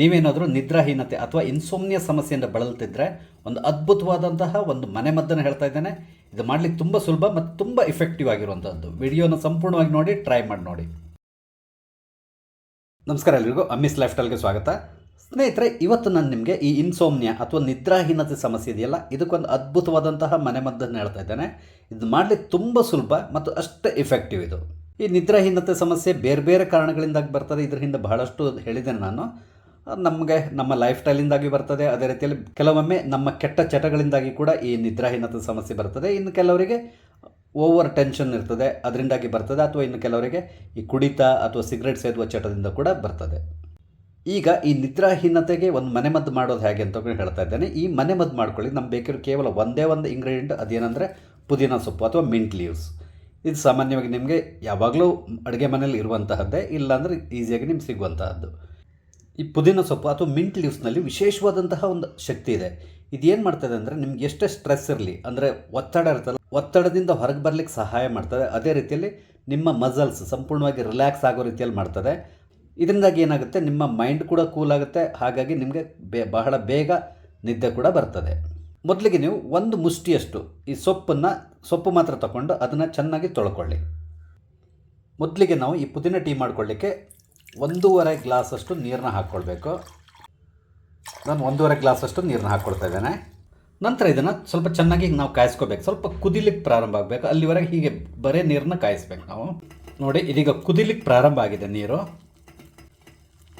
ನೀವೇನಾದರೂ ನಿದ್ರಾಹೀನತೆ ಅಥವಾ ಇನ್ಸೋಮ್ನಿಯ ಸಮಸ್ಯೆಯಿಂದ ಬಳಲ್ತಿದ್ರೆ ಒಂದು ಅದ್ಭುತವಾದಂತಹ ಒಂದು ಮನೆಮದ್ದನ್ನು ಹೇಳ್ತಾ ಇದ್ದೇನೆ. ಇದು ಮಾಡಲಿಕ್ಕೆ ತುಂಬ ಸುಲಭ ಮತ್ತು ತುಂಬ ಇಫೆಕ್ಟಿವ್ ಆಗಿರುವಂಥದ್ದು ವಿಡಿಯೋನ ಸಂಪೂರ್ಣವಾಗಿ ನೋಡಿ ಟ್ರೈ ಮಾಡಿ ನೋಡಿ. ನಮಸ್ಕಾರ ಎಲ್ರಿಗೂ. ಅಮ್ಮಿಸ್ ಲೈಫ್ ಸ್ಟೈಲ್ಗೆ ಸ್ವಾಗತ. ಸ್ನೇಹಿತರೆ, ಇವತ್ತು ನಾನು ನಿಮಗೆ ಈ ಇನ್ಸೋಮ್ನಿಯಾ ಅಥವಾ ನಿದ್ರಾಹೀನತೆ ಸಮಸ್ಯೆ ಇದೆಯಲ್ಲ, ಇದಕ್ಕೊಂದು ಅದ್ಭುತವಾದಂತಹ ಮನೆಮದ್ದನ್ನು ಹೇಳ್ತಾ ಇದ್ದೇನೆ. ಇದು ಮಾಡಲಿಕ್ಕೆ ತುಂಬ ಸುಲಭ ಮತ್ತು ಅಷ್ಟೇ ಇಫೆಕ್ಟಿವ್ ಇದು. ಈ ನಿದ್ರಾಹೀನತೆ ಸಮಸ್ಯೆ ಬೇರೆ ಬೇರೆ ಕಾರಣಗಳಿಂದಾಗಿ ಬರ್ತದೆ. ಇದ್ರ ಹಿಂದೆ ಬಹಳಷ್ಟು ಹೇಳಿದ್ದೇನೆ ನಾನು. ನಮಗೆ ನಮ್ಮ ಲೈಫ್ ಸ್ಟೈಲಿಂದಾಗಿ ಬರ್ತದೆ. ಅದೇ ರೀತಿಯಲ್ಲಿ ಕೆಲವೊಮ್ಮೆ ನಮ್ಮ ಕೆಟ್ಟ ಚಟಗಳಿಂದಾಗಿ ಕೂಡ ಈ ನಿದ್ರಾಹೀನತೆ ಸಮಸ್ಯೆ ಬರ್ತದೆ. ಇನ್ನು ಕೆಲವರಿಗೆ ಓವರ್ ಟೆನ್ಷನ್ ಇರ್ತದೆ. ಅದರಿಂದಾಗಿ ಬರ್ತದೆ ಅಥವಾ ಇನ್ನು ಕೆಲವರಿಗೆ ಈ ಕುಡಿತ ಅಥವಾ ಸಿಗರೆಟ್ ಸೇದುವ ಚಟದಿಂದ ಕೂಡ ಬರ್ತದೆ. ಈಗ ಈ ನಿದ್ರಾಹೀನತೆಗೆ ಒಂದು ಮನೆಮದ್ದು ಮಾಡೋದು ಹೇಗೆ ಅಂತ ಹೇಳ್ತಾ ಇದ್ದೇನೆ. ಈ ಮನೆಮದ್ದು ಮಾಡ್ಕೊಳ್ಳಿ. ನಮ್ಗೆ ಬೇಕಿರೋ ಕೇವಲ ಒಂದೇ ಒಂದು ಇಂಗ್ರೀಡಿಯೆಂಟ್ ಅದೇನೆಂದರೆ ಪುದೀನ ಸೊಪ್ಪು ಅಥವಾ ಮಿಂಟ್ ಲೀವ್ಸ್ ಇದು ಸಾಮಾನ್ಯವಾಗಿ ನಿಮಗೆ ಯಾವಾಗಲೂ ಅಡುಗೆ ಮನೇಲಿ ಇರುವಂತಹದ್ದೇ. ಇಲ್ಲಾಂದರೆ ಈಸಿಯಾಗಿ ನಿಮ್ಗೆ ಸಿಗುವಂತಹದ್ದು. ಈ ಪುದೀನ ಸೊಪ್ಪು ಅಥವಾ ಮಿಂಟ್ ಲೀವ್ಸ್ನಲ್ಲಿ ವಿಶೇಷವಾದಂತಹ ಒಂದು ಶಕ್ತಿ ಇದೆ. ಇದೇನು ಮಾಡ್ತದೆ ಅಂದರೆ ನಿಮ್ಗೆ ಎಷ್ಟೇ ಸ್ಟ್ರೆಸ್ ಇರಲಿ, ಅಂದರೆ ಒತ್ತಡ ಇರ್ತಲ್ಲ ಒತ್ತಡದಿಂದ ಹೊರಗೆ ಬರಲಿಕ್ಕೆ ಸಹಾಯ ಮಾಡ್ತದೆ. ಅದೇ ರೀತಿಯಲ್ಲಿ ನಿಮ್ಮ ಮಸಲ್ಸ್ ಸಂಪೂರ್ಣವಾಗಿ ರಿಲ್ಯಾಕ್ಸ್ ಆಗೋ ರೀತಿಯಲ್ಲಿ ಮಾಡ್ತದೆ. ಇದರಿಂದಾಗಿ ಏನಾಗುತ್ತೆ, ನಿಮ್ಮ ಮೈಂಡ್ ಕೂಡ ಕೂಲ್ ಆಗುತ್ತೆ. ಹಾಗಾಗಿ ನಿಮಗೆ ಬೇ, ಬಹಳ ಬೇಗ ನಿದ್ದೆ ಕೂಡ ಬರ್ತದೆ. ಮೊದಲಿಗೆ ನೀವು ಒಂದು ಮುಷ್ಟಿಯಷ್ಟು ಈ ಸೊಪ್ಪನ್ನು, ಸೊಪ್ಪು ಮಾತ್ರ ತಗೊಂಡು ಅದನ್ನು ಚೆನ್ನಾಗಿ ತೊಳ್ಕೊಳ್ಳಿ. ಮೊದಲಿಗೆ ನಾವು ಈ ಪುದೀನ ಟೀ ಮಾಡ್ಕೊಳ್ಳಿಕ್ಕೆ ಒಂದೂವರೆ ಗ್ಲಾಸಷ್ಟು ನೀರನ್ನ ಹಾಕ್ಕೊಳ್ಬೇಕು. ನಾನು ಒಂದೂವರೆ ಗ್ಲಾಸಷ್ಟು ನೀರನ್ನ ಹಾಕ್ಕೊಳ್ತಾ ಇದ್ದೇನೆ. ನಂತರ ಇದನ್ನು ಸ್ವಲ್ಪ ಚೆನ್ನಾಗಿ ನಾವು ಕಾಯಿಸ್ಕೋಬೇಕು. ಸ್ವಲ್ಪ ಕುದಿಲಿಕ್ಕೆ ಪ್ರಾರಂಭ ಆಗಬೇಕು. ಅಲ್ಲಿವರೆಗೆ ಹೀಗೆ ಬರೀ ನೀರನ್ನ ಕಾಯಿಸ್ಬೇಕು ನಾವು. ನೋಡಿ, ಇದೀಗ ಕುದಿಲಿಕ್ಕೆ ಪ್ರಾರಂಭ ಆಗಿದೆ ನೀರು.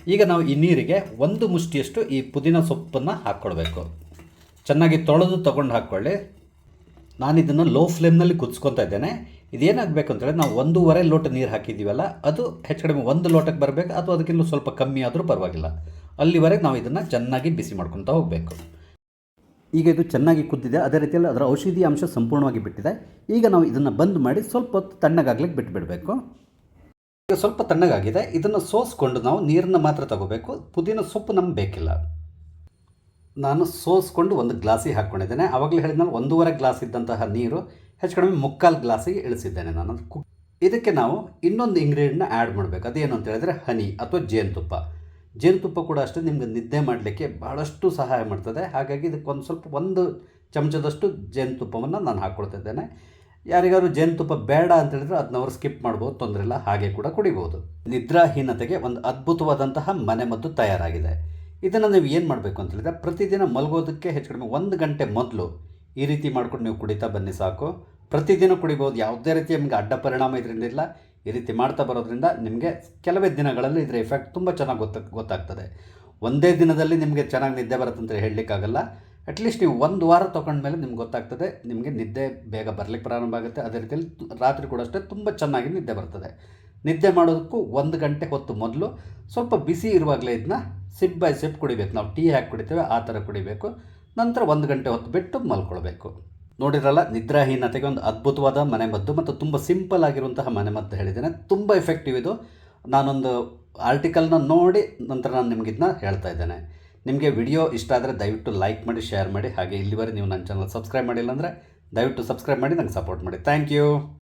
ಈಗ ನಾವು ಈ ನೀರಿಗೆ ಒಂದು ಮುಷ್ಟಿಯಷ್ಟು ಈ ಪುದೀನ ಸೊಪ್ಪನ್ನು ಹಾಕ್ಕೊಳ್ಬೇಕು. ಚೆನ್ನಾಗಿ ತೊಳೆದು ತೊಗೊಂಡು ಹಾಕ್ಕೊಳ್ಳಿ. ನಾನು ಇದನ್ನು ಲೋ ಫ್ಲೇಮ್ನಲ್ಲಿ ಕುದಿಸ್ಕೊತಾ ಇದ್ದೇನೆ. ಇದೇನಾಗಬೇಕು ಅಂತೇಳಿ ನಾವು ಒಂದೂವರೆ ಲೋಟ ನೀರು ಹಾಕಿದ್ದೀವಲ್ಲ, ಅದು ಹೆಚ್ಚು ಕಡಿಮೆ ಒಂದು ಲೋಟಕ್ಕೆ ಬರಬೇಕು ಅಥವಾ ಅದಕ್ಕಿಂತ ಸ್ವಲ್ಪ ಕಮ್ಮಿ ಆದರೂ ಪರವಾಗಿಲ್ಲ. ಅಲ್ಲಿವರೆಗೆ ನಾವು ಇದನ್ನು ಚೆನ್ನಾಗಿ ಬಿಸಿ ಮಾಡ್ಕೊತಾ ಹೋಗಬೇಕು. ಈಗ ಇದು ಚೆನ್ನಾಗಿ ಕುದ್ದಿದೆ, ಅದೇ ರೀತಿಯಲ್ಲಿ ಅದರ ಔಷಧಿ ಅಂಶ ಸಂಪೂರ್ಣವಾಗಿ ಬಿಟ್ಟಿದೆ. ಈಗ ನಾವು ಇದನ್ನು ಬಂದ್ ಮಾಡಿ ಸ್ವಲ್ಪ ಹೊತ್ತು ತಣ್ಣಗಾಗ್ಲಿಕ್ಕೆ ಬಿಟ್ಟುಬಿಡಬೇಕು ಈಗ ಸ್ವಲ್ಪ ತಣ್ಣಗಾಗಿದೆ, ಇದನ್ನು ಸೋಸ್ಕೊಂಡು ನಾವು ನೀರನ್ನು ಮಾತ್ರ ತಗೋಬೇಕು. ಪುದೀನ ಸೊಪ್ಪು ನಮ್ಗೆ ಬೇಕಿಲ್ಲ. ನಾನು ಸೋಸ್ಕೊಂಡು ಒಂದು ಗ್ಲಾಸಿಗೆ ಹಾಕ್ಕೊಂಡಿದ್ದೇನೆ. ಆವಾಗಲೇ ಹೇಳಿದ್ಮೇಲೆ ಒಂದೂವರೆ ಗ್ಲಾಸ್ ಇದ್ದಂತಹ ನೀರು ಹೆಚ್ಚು ಕಡಿಮೆ ಮುಕ್ಕಾಲು ಗ್ಲಾಸಿಗೆ ಇಳಿಸಿದ್ದೇನೆ ನಾನು. ಇದಕ್ಕೆ ನಾವು ಇನ್ನೊಂದು ಇಂಗ್ರೀಡಿಯೆಂಟ್ನ ಆ್ಯಡ್ ಮಾಡಬೇಕು. ಅದೇನು ಅಂತ ಹೇಳಿದ್ರೆ ಹನಿ ಅಥವಾ ಜೇನುತುಪ್ಪ. ಜೇನುತುಪ್ಪ ಕೂಡ ಅಷ್ಟೇ ನಿಮಗೆ ನಿದ್ದೆ ಮಾಡಲಿಕ್ಕೆ ಭಾಳಷ್ಟು ಸಹಾಯ ಮಾಡ್ತದೆ. ಹಾಗಾಗಿ ಇದಕ್ಕೆ ಒಂದು ಸ್ವಲ್ಪ ಒಂದು ಚಮಚದಷ್ಟು ಜೇನುತುಪ್ಪವನ್ನು ನಾನು ಹಾಕ್ಕೊಳ್ತಿದ್ದೇನೆ. ಯಾರಿಗಾದ್ರೂ ಯಾರಿಗಾದ್ರು ಜೇನುತುಪ್ಪ ಬೇಡ ಅಂತ ಹೇಳಿದ್ರೆ ಅದನ್ನ ಅವರು ಸ್ಕಿಪ್ ಮಾಡ್ಬೋದು, ತೊಂದರೆ ಇಲ್ಲ, ಹಾಗೆ ಕೂಡ ಕುಡಿಬೋದು. ನಿದ್ರಾಹೀನತೆಗೆ ಒಂದು ಅದ್ಭುತವಾದಂತಹ ಮನೆಮದ್ದು ತಯಾರಾಗಿದೆ. ಇದನ್ನು ನೀವು ಏನು ಮಾಡಬೇಕು ಅಂತ ಹೇಳಿದ್ರೆ ಪ್ರತಿದಿನ ಮಲಗೋದಕ್ಕೆ ಹೆಚ್ಚು ಕಡಿಮೆ ಒಂದು ಗಂಟೆ ಮೊದಲು ಈ ರೀತಿ ಮಾಡ್ಕೊಂಡು ನೀವು ಕುಡಿತಾ ಬನ್ನಿ ಸಾಕು. ಪ್ರತಿದಿನ ಕುಡಿಬೋದು. ಯಾವುದೇ ರೀತಿ ನಿಮಗೆ ಅಡ್ಡ ಪರಿಣಾಮ ಇದರಿಂದ ಇಲ್ಲ. ಈ ರೀತಿ ಮಾಡ್ತಾ ಬರೋದ್ರಿಂದ ನಿಮಗೆ ಕೆಲವೇ ದಿನಗಳಲ್ಲಿ ಇದರ ಎಫೆಕ್ಟ್ ತುಂಬ ಚೆನ್ನಾಗಿ ಗೊತ್ತ, ಗೊತ್ತಾಗ್ತದೆ. ಒಂದೇ ದಿನದಲ್ಲಿ ನಿಮಗೆ ಚೆನ್ನಾಗಿ ನಿದ್ದೆ ಬರುತ್ತೆ ಅಂತ ಹೇಳಲಿಕ್ಕಾಗಲ್ಲ. ಅಟ್ಲೀಸ್ಟ್ ನೀವು ಒಂದು ವಾರ ತೊಗೊಂಡ್ಮೇಲೆ ನಿಮ್ಗೆ ಗೊತ್ತಾಗ್ತದೆ. ನಿಮಗೆ ನಿದ್ದೆ ಬೇಗ ಬರಲಿಕ್ಕೆ ಪ್ರಾರಂಭ ಆಗುತ್ತೆ. ಅದೇ ರೀತಿಯಲ್ಲಿ ರಾತ್ರಿ ಕೂಡ ಅಷ್ಟೇ ತುಂಬ ಚೆನ್ನಾಗಿ ನಿದ್ದೆ ಬರ್ತದೆ. ನಿದ್ದೆ ಮಾಡೋದಕ್ಕೂ ಒಂದು ಗಂಟೆ ಹೊತ್ತು ಮೊದಲು ಸ್ವಲ್ಪ ಬಿಸಿ ಇರುವಾಗಲೇ ಇದನ್ನ ಸಿಪ್ ಬೈ ಸಿಪ್ ಕುಡಿಬೇಕು. ನಾವು ಟೀ ಹಾಕಿ ಕುಡಿತೇವೆ, ಆ ಥರ ಕುಡಿಬೇಕು. ನಂತರ ಒಂದು ಗಂಟೆ ಹೊತ್ತು ಬಿಟ್ಟು ಮಲ್ಕೊಳ್ಬೇಕು. ನೋಡಿರಲ್ಲ ನಿದ್ರಾಹೀನತೆಗೆ ಒಂದು ಅದ್ಭುತವಾದ ಮನೆಮದ್ದು ಮತ್ತು ತುಂಬ ಸಿಂಪಲ್ ಆಗಿರುವಂತಹ ಮನೆಮದ್ದು ಹೇಳಿದ್ದೇನೆ. ತುಂಬ ಎಫೆಕ್ಟಿವ್ ಇದು. ನಾನೊಂದು ಆರ್ಟಿಕಲ್ನ ನೋಡಿ ನಂತರ ನಾನು ನಿಮ್ಗೆ ಇದನ್ನ ಹೇಳ್ತಾ ಇದ್ದೇನೆ. ನಿಮಗೆ ವಿಡಿಯೋ ಇಷ್ಟ ಆದರೆ ದಯವಿಟ್ಟು ಲೈಕ್ ಮಾಡಿ ಶೇರ್ ಮಾಡಿ. ಹಾಗೆ ಇಲ್ಲಿವರೆಗೆ ನೀವು ನನ್ನ ಚಾನಲ್ ಸಬ್ಸ್ಕ್ರೈಬ್ ಮಾಡಿಲ್ಲ ಅಂದರೆ ದಯವಿಟ್ಟು ಸಬ್ಸ್ಕ್ರೈಬ್ ಮಾಡಿ, ನಂಗೆ ಸಪೋರ್ಟ್ ಮಾಡಿ. Thank you